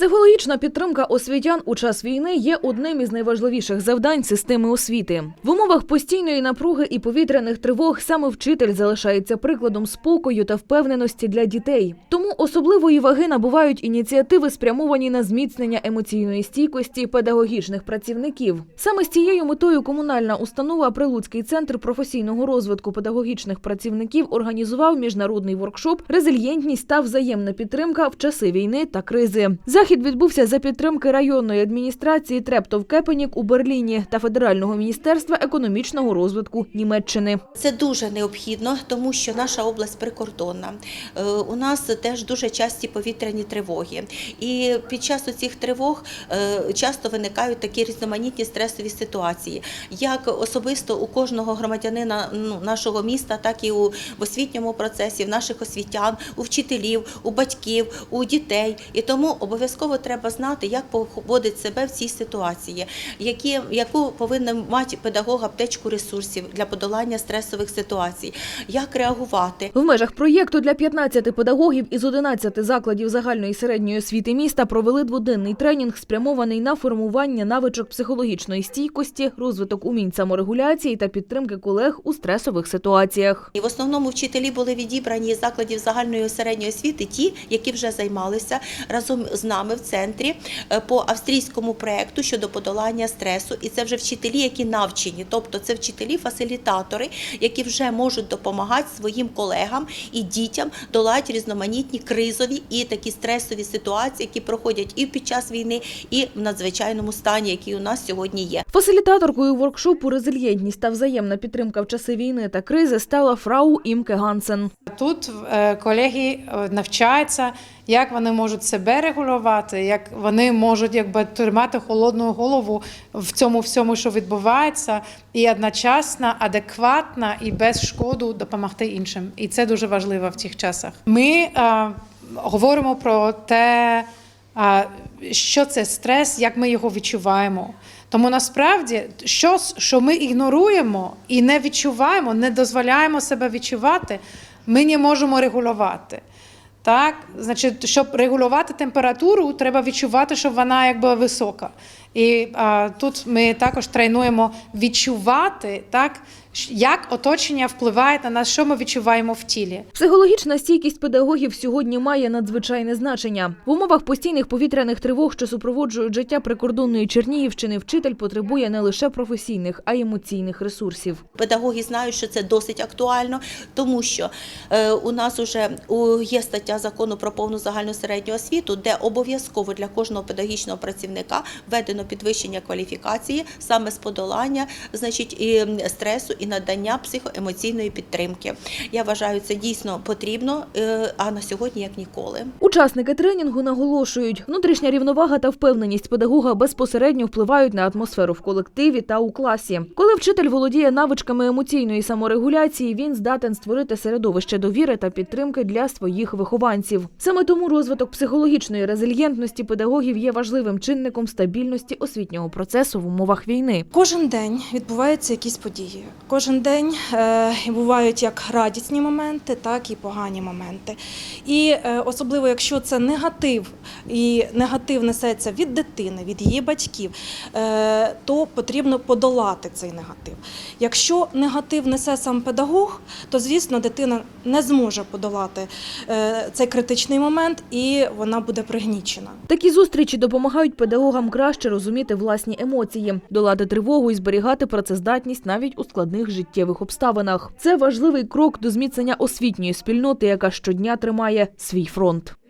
Психологічна підтримка освітян у час війни є одним із найважливіших завдань системи освіти. В умовах постійної напруги і повітряних тривог саме вчитель залишається прикладом спокою та впевненості для дітей. Тому особливої ваги набувають ініціативи, спрямовані на зміцнення емоційної стійкості педагогічних працівників. Саме з цією метою комунальна установа Прилуцький центр професійного розвитку педагогічних працівників організував міжнародний воркшоп Резильєнтність та взаємна підтримка в часи війни та кризи. Захід відбувся за підтримки районної адміністрації Трептов-Кепенік у Берліні та Федерального міністерства економічного розвитку Німеччини. Це дуже необхідно, тому що наша область прикордонна. Е, У нас теж дуже часті повітряні тривоги. І під час цих тривог е, часто виникають такі різноманітні стресові ситуації, як особисто у кожного громадянина ну, нашого міста, так і у освітньому процесі, в наших освітян, у вчителів, у батьків, у дітей. І тому обов'язково треба знати, як поводить себе в цій ситуації, які, яку повинна мати педагог аптечку ресурсів для подолання стресових ситуацій, як реагувати. В межах проєкту для 15 педагогів із 11 закладів загальної і середньої освіти міста провели дводенний тренінг, спрямований на формування навичок психологічної стійкості, розвиток умінь саморегуляції та підтримки колег у стресових ситуаціях. І в основному вчителі були відібрані з закладів загальної і середньої освіти, ті, які вже займалися разом з нами в центрі е, по австрійському проекту щодо подолання стресу. І це вже вчителі, які навчені, тобто це вчителі-фасилітатори, які вже можуть допомагати своїм колегам і дітям долати різноманітні кризові і такі стресові ситуації, які проходять і під час війни, і в надзвичайному стані, який у нас сьогодні є. Фасилітаторкою воркшопу «Резильєнтність та взаємна підтримка в часи війни та кризи стала фрау Імке Гансен. Тут е, колеги е, навчаються, як вони можуть себе регулювати, як вони можуть якби тримати холодну голову в цьому всьому, що відбувається, і одночасно адекватно і без шкоду допомогти іншим. І це дуже важливо в цих часах. Ми е, говоримо про те, е, що це стрес, як ми його відчуваємо. Тому насправді щось, що ми ігноруємо і не відчуваємо, не дозволяємо себе відчувати, ми не можемо регулювати. Так, значить, щоб регулювати температуру, треба відчувати, що вона якби висока. І а, тут ми також тренуємо відчувати, так, як оточення впливає на нас, що ми відчуваємо в тілі. Психологічна стійкість педагогів сьогодні має надзвичайне значення. В умовах постійних повітряних тривог, що супроводжують життя прикордонної Чернігівщини, вчитель потребує не лише професійних, а й емоційних ресурсів. Педагоги знають, що це досить актуально, тому що е, у нас вже є стаття закону про повну загальну середню освіту, де обов'язково для кожного педагогічного працівника введено підвищення кваліфікації саме з подолання, значить, і стресу і надання психоемоційної підтримки. Я вважаю, це дійсно потрібно, е, а на сьогодні як ніколи. Учасники тренінгу наголошують, внутрішня рівновага та впевненість педагога безпосередньо впливають на атмосферу в колективі та у класі. Коли вчитель володіє навичками емоційної саморегуляції, він здатен створити середовище довіри та підтримки для своїх вихованців. Саме тому розвиток психологічної резильєнтності педагогів є важливим чинником стабільності освітнього процесу в умовах війни. Кожен день відбуваються якісь події. Кожен день е, бувають як радісні моменти, так і погані моменти. І е, особливо, якщо це негатив, і негатив несеться від дитини, від її батьків, е, то потрібно подолати цей негатив. Якщо негатив несе сам педагог, то звісно дитина не зможе подолати цей критичний момент і вона буде пригнічена. Такі зустрічі допомагають педагогам краще розуміти власні емоції, долати тривогу і зберігати працездатність навіть у складних життєвих обставинах. Це важливий крок до зміцнення освітньої спільноти, яка щодня тримає свій фронт.